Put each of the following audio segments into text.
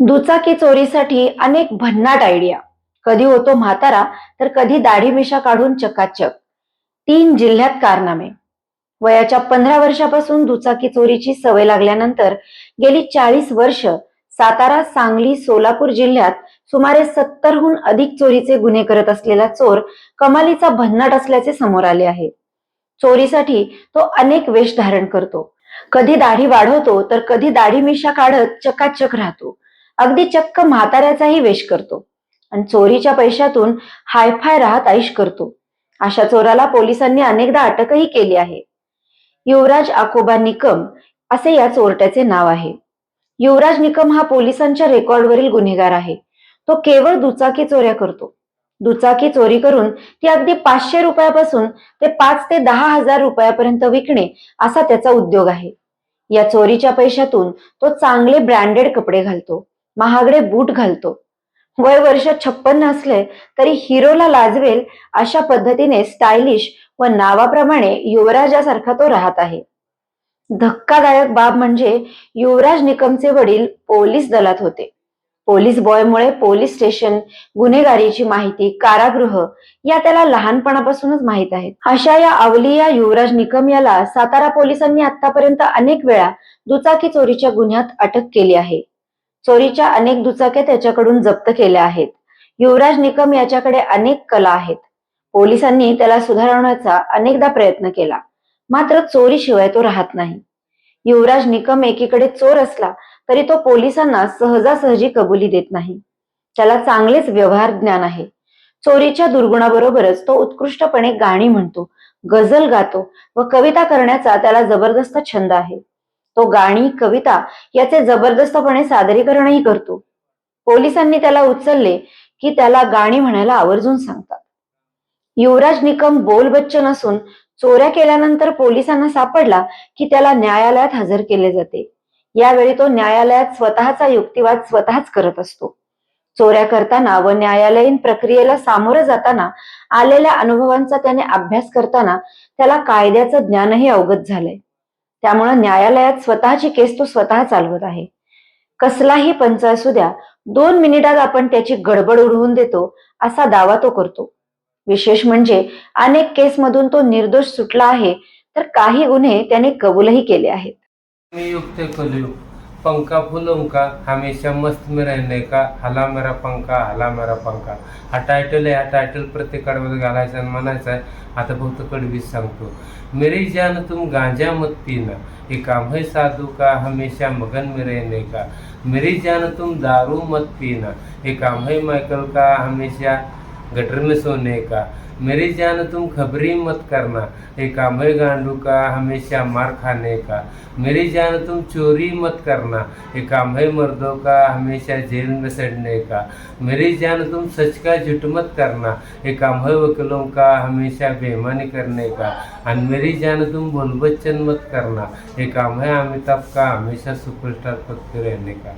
दुचाकी चोरीसाठी अनेक भन्नाट आयडिया कधी होतो म्हातारा तर कधी दाढी मिशा काढून चकाचक. तीन जिल्ह्यात कारनामे. वयाच्या पंधरा वर्षापासून दुचाकी चोरीची सवय लागल्यानंतर गेली चाळीस वर्ष सातारा सांगली सोलापूर जिल्ह्यात सुमारे सत्तरहून अधिक चोरीचे गुन्हे करत असलेला चोर कमालीचा भन्नाट असल्याचे समोर आले आहे. चोरीसाठी तो अनेक वेश धारण करतो. कधी दाढी वाढवतो तर कधी दाढी मिशा काढत चकाचक राहतो. अगदी चक्क म्हाताऱ्याचाही वेश करतो. आणि चोरीच्या पैशातून हायफाय राहत आयुष करतो. अशा चोराला पोलिसांनी अनेकदा अटकही केली आहे. युवराज आकोबा निकम असे या चोरट्याचे नाव आहे. युवराज निकम हा पोलिसांच्या रेकॉर्डवरील गुन्हेगार आहे. तो केवळ दुचाकी चोऱ्या करतो. दुचाकी चोरी करून ती अगदी पाचशे रुपयापासून ते पाच ते दहा हजार रुपयापर्यंत विकणे असा त्याचा उद्योग आहे. या चोरीच्या पैशातून तो चांगले ब्रँडेड कपडे घालतो. महागडे बूट घालतो. वय वर्ष छप्पन असले तरी हिरोला लाजवेल अशा पद्धतीने स्टायलिश व नावाप्रमाणे युवराजासारखा तो राहत आहे. धक्कादायक बाब म्हणजे युवराज निकमचे वडील पोलीस दलात होते. पोलीस बॉयमुळे पोलीस स्टेशन गुन्हेगारीची माहिती कारागृह या त्याला लहानपणापासूनच माहीत आहेत. अशा या अवलिया युवराज निकम याला सातारा पोलिसांनी आतापर्यंत अनेक वेळा दुचाकी चोरीच्या गुन्ह्यात अटक केली आहे. चोरीच्या अनेक दुचाक्या त्याच्याकडून जप्त केल्या आहेत. युवराज निकम याच्याकडे अनेक कला आहेत. पोलिसांनी त्याला सुधारवण्याचा अनेकदा प्रयत्न केला. मात्र चोरीशिवाय तो राहत नाही. युवराज निकम एकीकडे चोर असला तरी तो पोलिसांना सहजासहजी कबुली देत नाही. त्याला चांगलेच व्यवहार ज्ञान आहे. चोरीच्या दुर्गुणाबरोबरच तो उत्कृष्टपणे गाणी म्हणतो गझल गातो व कविता करण्याचा त्याला जबरदस्त छंद आहे. तो गाणी कविता याचे जबरदस्तपणे सादरीकरणही करतो. पोलिसांनी त्याला उचलले की त्याला गाणी म्हणायला आवर्जून सांगतात. युवराज निकम बोल बच्चन असून चोऱ्या केल्यानंतर पोलिसांना सापडला की त्याला न्यायालयात हजर केले जाते. यावेळी तो न्यायालयात स्वतःचा युक्तिवाद स्वतःच करत असतो. चोऱ्या करताना व न्यायालयीन प्रक्रियेला सामोरं जाताना आलेल्या अनुभवांचा त्याने अभ्यास करताना त्याला कायद्याचं ज्ञानही अवगत झालंय. त्यामुळे न्यायालयात स्वतःची केस तो स्वतः चालवत आहे. कसलाही पंच असू द्या दोन मिनिटात आपण त्याची गडबड उडवून देतो असा दावा तो करतो. विशेष म्हणजे अनेक केसमधून तो निर्दोष सुटला आहे तर काही गुन्हे त्याने कबूलही केले आहेत. पंखा फूलों का? हमेशा मस्त में रहने का? हला मेरा पंखा हला मेरा पंखा. हा टायटल आहे हा टायटल प्रत्येक घालायचा आणि म्हणायचा आहे. आता फक्त कडवीच सांगतो. मेरी जान तुम गांजा मत पीना. हे काम है साधू का? हमेशा मगन में रहने का? मेरी जान तुम दारू मत पीना. हे काम है मायकल का? हमेशा गटर में सोने का. मेरी जान तुम खबरी मत करना। ये काम गांडू का हमेशा मार खाने का। मेरी जान तुम चोरी मत करना। ये काम मर्दों का हमेशा जेल में सड़ने का। मेरी जान तुम सच का झूठ मत करना। ये काम वकीलों का हमेशा बेईमानी करने का। और मेरी जान तुम बोल बच्चन मत करना। ये काम अमिताभ का हमेशा सुपरस्टार पद पे रहने का।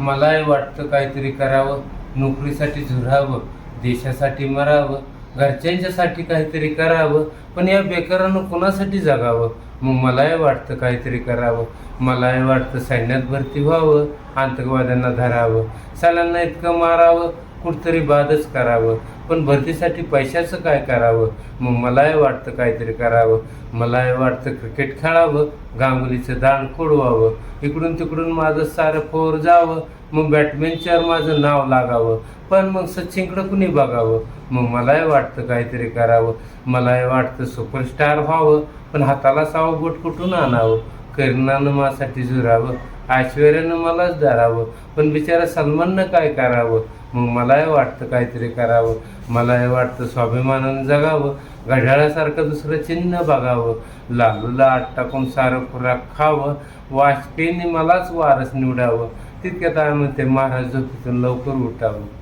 मलाही वाटतं काहीतरी करावं नोकरीसाठी झुरावं देशासाठी मरावं घरच्यांच्यासाठी काहीतरी करावं पण या बेकारानं कोणासाठी जगावं? मग मलाही वाटतं काहीतरी करावं. मलाही वाटतं सैन्यात भरती व्हावं आतंकवाद्यांना धरावं. सालांना इतकं मारावं कुठतरी बादच करावं. पण भरतीसाठी पैशाचं काय करावं? मग मलाही वाटतं काहीतरी करावं. मलाही वाटतं क्रिकेट खेळावं गांगुलीचं दाण खोडवावं इकडून तिकडून माझं सारं फोर जावं. मग बॅटमॅनच्यावर माझं नाव लागावं. पण मग सचिनकडं कुणी बघावं? मग मलाही वाटतं काहीतरी करावं. मलाही वाटतं सुपरस्टार व्हावं पण हाताला सावं बोट कुठून आणावं? करीनानं माझ्यासाठी जुरावं ऐश्वर्यानं मलाच धरावं पण बिचारा सलमाननं काय करावं? मग मलाही वाटतं काहीतरी करावं. मलाही वाटतं स्वाभिमानानं जगावं घड्याळासारखं दुसरं चिन्ह बघावं. लालूला आट टाकून सारं खुराक खावं वाजपेयीने मलाच वारस निवडावं. तितक्यात आम्ही म्हणते महाराज झोपेतून लवकर उठावं.